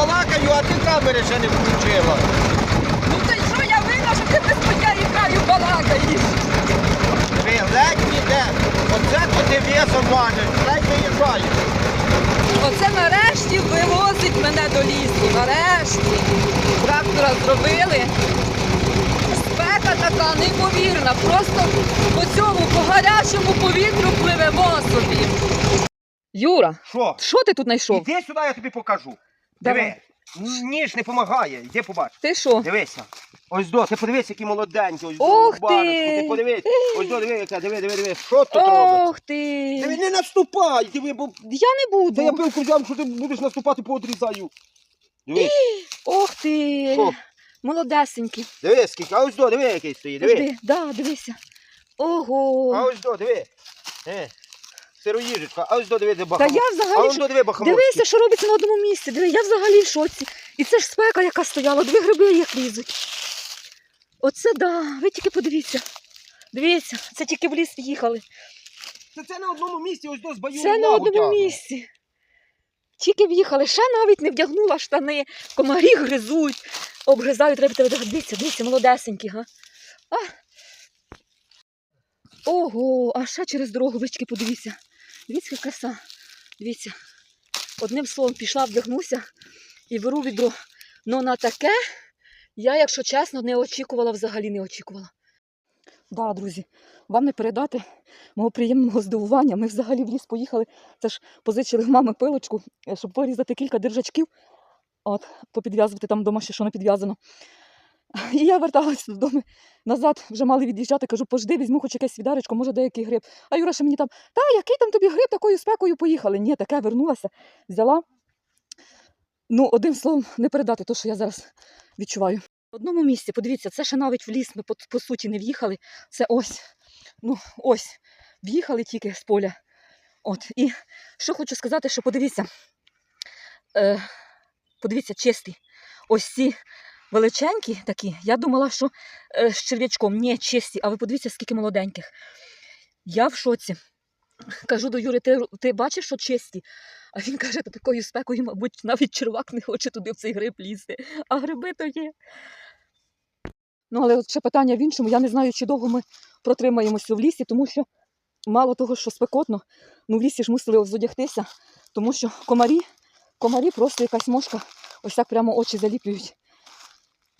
балакаю, а ти камери ще не включила. Ну то й що я винна, що ти без моєї краю балакаєш? Ви ледь ніде. Оце то ти весом важиш, ледь виїжджаєш. Оце нарешті вивозить мене до лісу. Нарешті. Трактора зробили. Спека така неймовірна. Просто по цьому по гарячому повітрю пливемо собі. Юра, що ти тут знайшов? Іди сюди, я тобі покажу. Давай. Диви. Ніж не допомагає. Іди побач. Ти що? Дивися. Ось до, ти подивись, які молоденькі. Ось до, барочку. ти! Ти подивись. Ось до, диви, яка, диви, диви, диви. Що тут робиться? Ох ти! Диви, не наступай, диви, бо Я не Та я буду. пилку взяв, що ти будеш наступати, поодрізаю. Дивись, Ох ти! Що? Молодесенький. дивись, скільки. А ось до, диви, який стоїть, диви. Диви, да, дивися. А ось до, диви. Е, сироїжечка, а ось до, диви, де Та я взагалі. до, диви. Дивися, що робиться на одному місці. Диви, я взагалі в шоці. І це ж спека, яка стояла, дві гриби як лізуть. Оце да. Ви тільки подивіться. Дивіться, це тільки в ліс їхали. Це, це на одному місці, ось до, з баюром Це на одному тягне. місці. Тільки в'їхали, ще навіть не вдягнула штани, комарі гризуть, обгризають, треба тебе дивіться, дивіться, молодесенькі, га. А. Ого, а ще через дорогу вички подивіться. Дивіться, краса. Дивіться. Одним словом, пішла, вдягнуся і беру відро. Ну на таке я, якщо чесно, не очікувала, взагалі не очікувала. Да, друзі, вам не передати мого приємного здивування. Ми взагалі в ліс поїхали. Це ж позичили в мами пилочку, е, щоб вирізати кілька держачків, от, попідв'язувати там вдома ще що не підв'язано. І я верталася додому назад, вже мали від'їжджати, кажу, пожди, візьму хоч якесь відаречко, може деякий гриб. А Юра ще мені там, та який там тобі гриб, такою спекою поїхали. Ні, таке вернулася, взяла. Ну, одним словом, не передати те, що я зараз відчуваю. В одному місці, подивіться, це ще навіть в ліс ми по, по суті не в'їхали. Це ось, ну ось, в'їхали тільки з поля. От, і що хочу сказати, що подивіться, е, подивіться, чисті. Ось ці величенькі такі. Я думала, що е, з черв'ячком. Ні, чисті, а ви подивіться, скільки молоденьких. Я в шоці. Кажу до Юри, ти, ти бачиш, що чисті? А він каже, та такою спекою, мабуть, навіть червак не хоче туди в цей гриб лізти. А гриби то є. Ну, але ще питання в іншому. Я не знаю, чи довго ми протримаємося в лісі, тому що мало того, що спекотно, ну в лісі ж мусили зодягтися, тому що комарі, комарі просто якась мошка, ось так прямо очі заліплюють.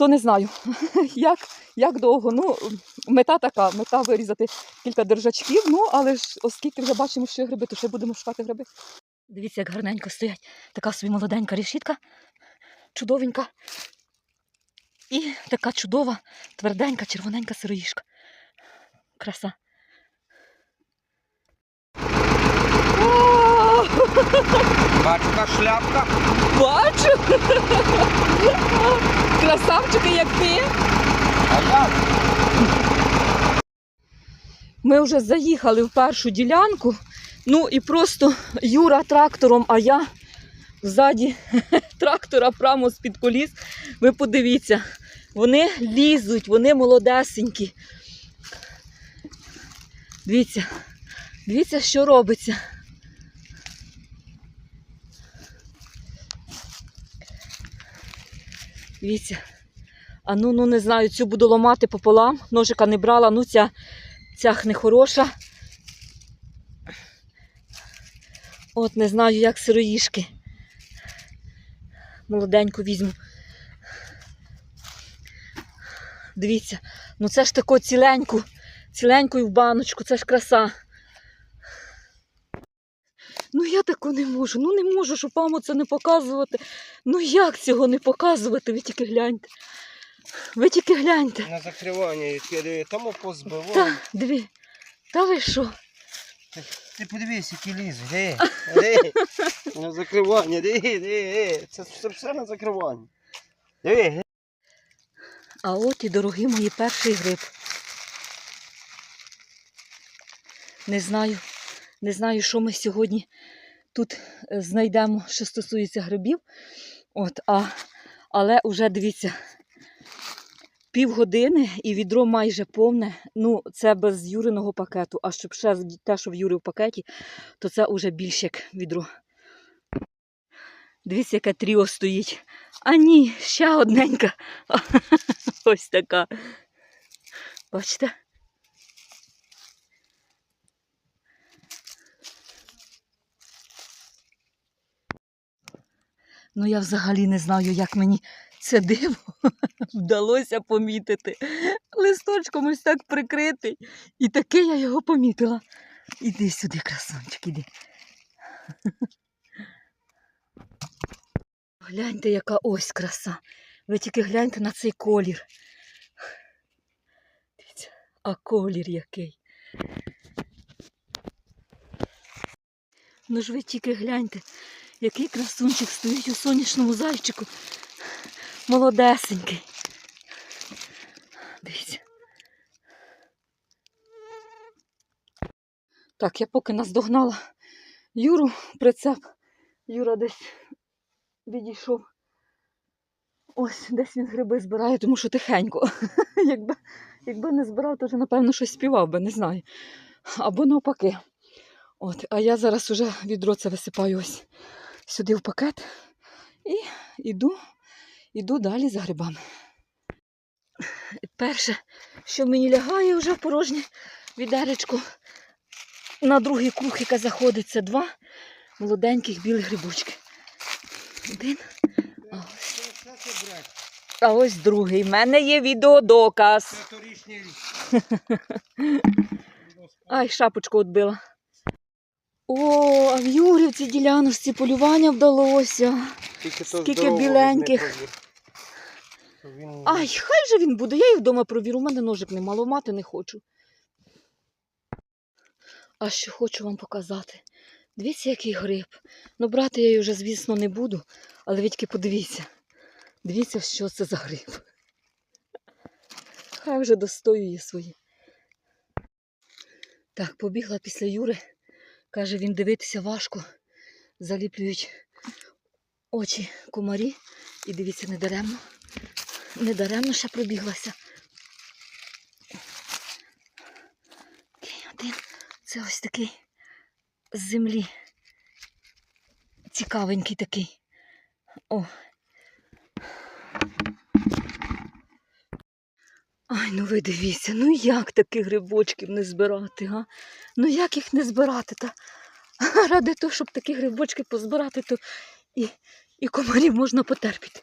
То не знаю, як, як довго. Ну, мета така, мета вирізати кілька держачків, ну, але ж оскільки вже бачимо, що є гриби, то ще будемо шукати гриби. Дивіться, як гарненько стоять. Така собі молоденька решітка, чудовенька. І така чудова, тверденька, червоненька сироїшка. Краса. О, Бачка, шляпка. Бачу! Красавчики, як ти! А як? Ми вже заїхали в першу ділянку. Ну і просто Юра трактором, а я ззаді трактора прямо з-під коліс. Ви подивіться, вони лізуть, вони молодесенькі. Дивіться, дивіться, що робиться. Дивіться. А ну, ну не знаю, цю буду ламати пополам. Ножика не брала, ну ця, ця не хороша. От не знаю, як сироїшки. Молоденьку візьму. Дивіться, ну це ж тако ціленьку, ціленьку і в баночку, це ж краса. Ну я таку не можу, ну не можу, щоб вам це не показувати. Ну як цього не показувати? Ви тільки гляньте. Ви тільки гляньте. На закривання тому позбиваю. Та, диви. Та ви що? Ти подивись, які лізи. Диви, диви. На закривання, диви, диви. Це, це все на закривання. Диви, А от і дорогі мої перший гриб. Не знаю, не знаю, що ми сьогодні тут е, знайдемо, що стосується грибів. От, а, але вже дивіться, півгодини і відро майже повне. Ну, це без Юриного пакету. А щоб ще те, що в Юри в пакеті, то це вже більше як відро. Дивіться, яке тріо стоїть. А ні, ще одненька. Ось така. Бачите? Ну, я взагалі не знаю, як мені це диво вдалося помітити. Листочком ось так прикритий. І таки я його помітила. Іди сюди, красунчик, іди. Гляньте, яка ось краса. Ви тільки гляньте на цей колір. А колір який. Ну ж ви тільки гляньте, який красунчик стоїть у сонячному зайчику. Молодесенький. Дивіться. Так, я поки наздогнала Юру прицеп. Юра десь відійшов. Ось десь він гриби збирає, тому що тихенько. якби, якби не збирав, то вже, напевно, щось співав би, не знаю. Або навпаки. От, а я зараз уже відро це висипаю ось сюди в пакет і йду, йду далі за грибами. Перше, що мені лягає вже в порожнє відеречко, на другий круг, яка заходить, це два молоденьких білих грибочки. Один, а ось, а ось другий. У мене є відеодоказ. Ай, шапочку відбила. О, а в Юрівці діляночці полювання вдалося. Тільки то Скільки здорового біленьких. не повір. Він... Ай, хай же він буде, я їх вдома провірю, у мене ножик нема, ламати не хочу. А що хочу вам показати. Дивіться, який гриб. Ну, брати я її вже, звісно, не буду, але відьки подивіться. Дивіться, що це за гриб. Хай вже достоює свої. Так, побігла після Юри. Каже, він дивитися важко. Заліплюють очі комарі. І дивіться, не даремно. Не даремно ще пробіглася. Такий один. Це ось такий з землі. Цікавенький такий. О. Ай, ну ви дивіться, ну як таких грибочків не збирати, га? Ну як їх не збирати? Та ради того, щоб такі грибочки позбирати, то і, і комарів можна потерпіти.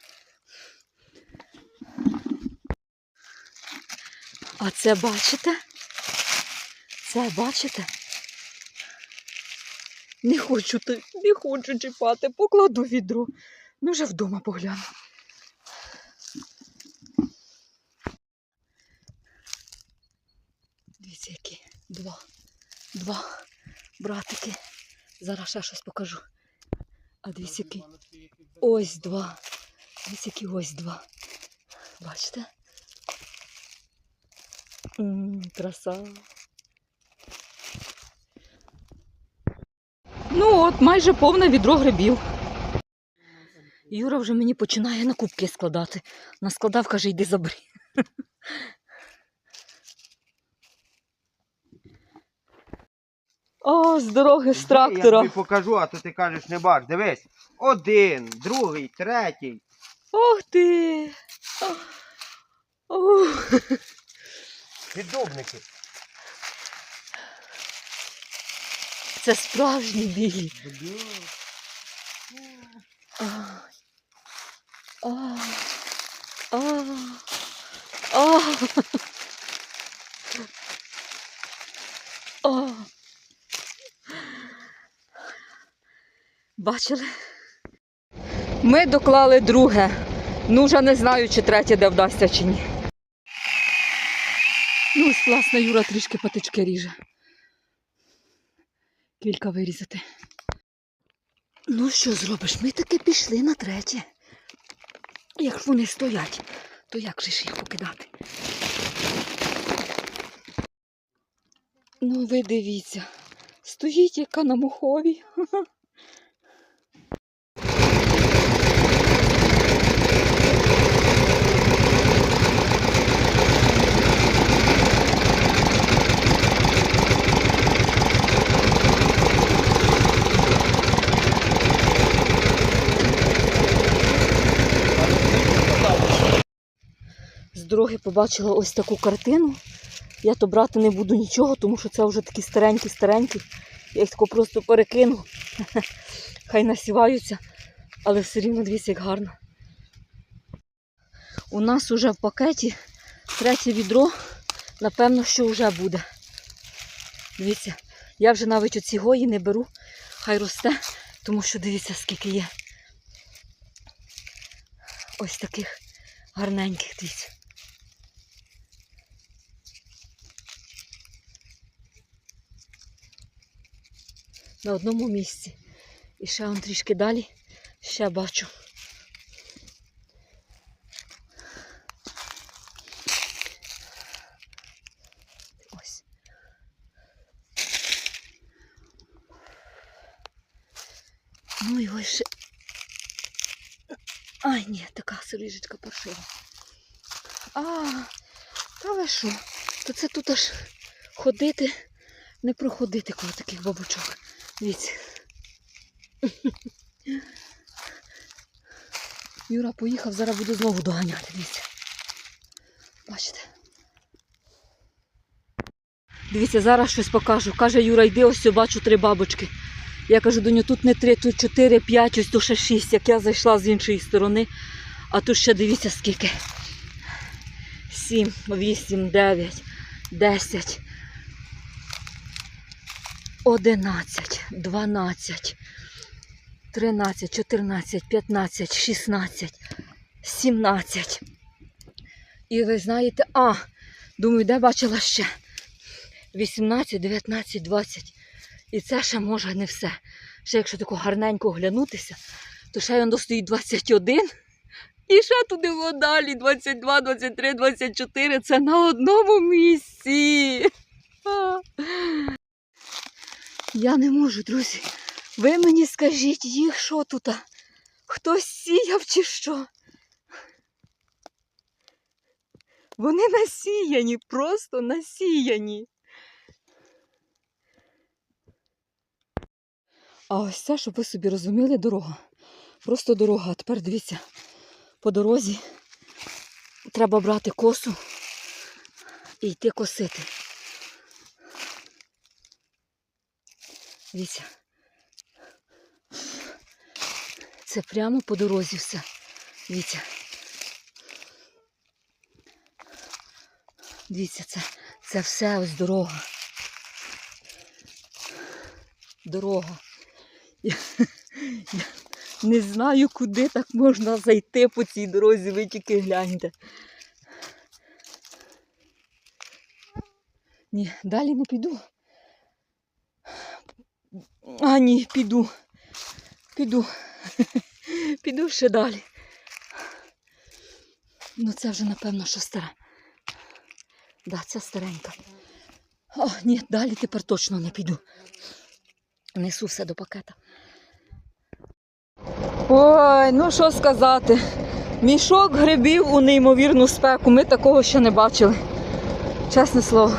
А це бачите? Це бачите? Не хочу, не хочу чіпати, покладу відро. Ну вже вдома погляну. Дивіться, які два. Два братики. Зараз ще щось покажу. А дивіться, які. Ось два. Дивіться, які ось два. Бачите? М, краса. Ну от, майже повне відро грибів. Юра вже мені починає на кубки складати. Наскладав, каже, йди забери. О, з дороги з трактора. Я тобі покажу, а то ти кажеш, не бач. Дивись. Один, другий, третій. Ох ти. Піддубники. Це справжні білі. А. А. А. А. А. Бачили? Ми доклали друге. Ну, вже не знаю, чи третє де вдасться, чи ні. Ну, ось, власне, Юра трішки патички ріже. Кілька вирізати. Ну, що зробиш? Ми таки пішли на третє. Як вони стоять, то як же ж їх покидати? Ну, ви дивіться, стоїть яка на мохові. дороги побачила ось таку картину. Я то брати не буду нічого, тому що це вже такі старенькі-старенькі. Я їх тако просто перекину. Хай насіваються, але все рівно дивіться, як гарно. У нас уже в пакеті третє відро, напевно, що вже буде. Дивіться, я вже навіть оці гої не беру, хай росте, тому що дивіться, скільки є. Ось таких гарненьких, дивіться. На одному місці. І ще он трішки далі, ще бачу. Ось. Ну і ось ще. Ай, ні, така сиріжечка паршива. А, та ви що? То це тут аж ходити, не проходити коло таких бабочок. Дивіться. Юра поїхав, зараз буду знову доганяти, дивіться. Бачите? Дивіться, зараз щось покажу. Каже Юра, йди, ось бачу три бабочки. Я кажу, до нього тут не три, тут чотири, п'ять, ось то ще шість, як я зайшла з іншої сторони. А тут ще дивіться скільки. Сім, вісім, дев'ять, десять, одинадцять, дванадцять, тринадцять, чотирнадцять, п'ятнадцять, шістнадцять, сімнадцять. І ви знаєте, а, думаю, де бачила ще? 18, 19, 20. І це ще може не все. Ще якщо тако гарненько оглянутися, то ще він достоїть 21. І ще туди во далі 22, 23, 24. Це на одному місці. Я не можу, друзі. Ви мені скажіть, їх що тут? Хтось сіяв чи що? Вони насіяні, просто насіяні. А ось це, щоб ви собі розуміли, дорога. Просто дорога. А тепер дивіться, по дорозі треба брати косу і йти косити. Дивіться. Це прямо по дорозі все. Дивіться. Дивіться, це, це все ось дорога. Дорога. Я, я не знаю, куди так можна зайти по цій дорозі, ви тільки гляньте. Ні, далі не піду. А, ні, піду. Піду. Піду ще далі. Ну це вже, напевно, що стара. Да, це старенька. О, ні, далі тепер точно не піду. Несу все до пакета. Ой, ну що сказати. Мішок грибів у неймовірну спеку. Ми такого ще не бачили. Чесне слово.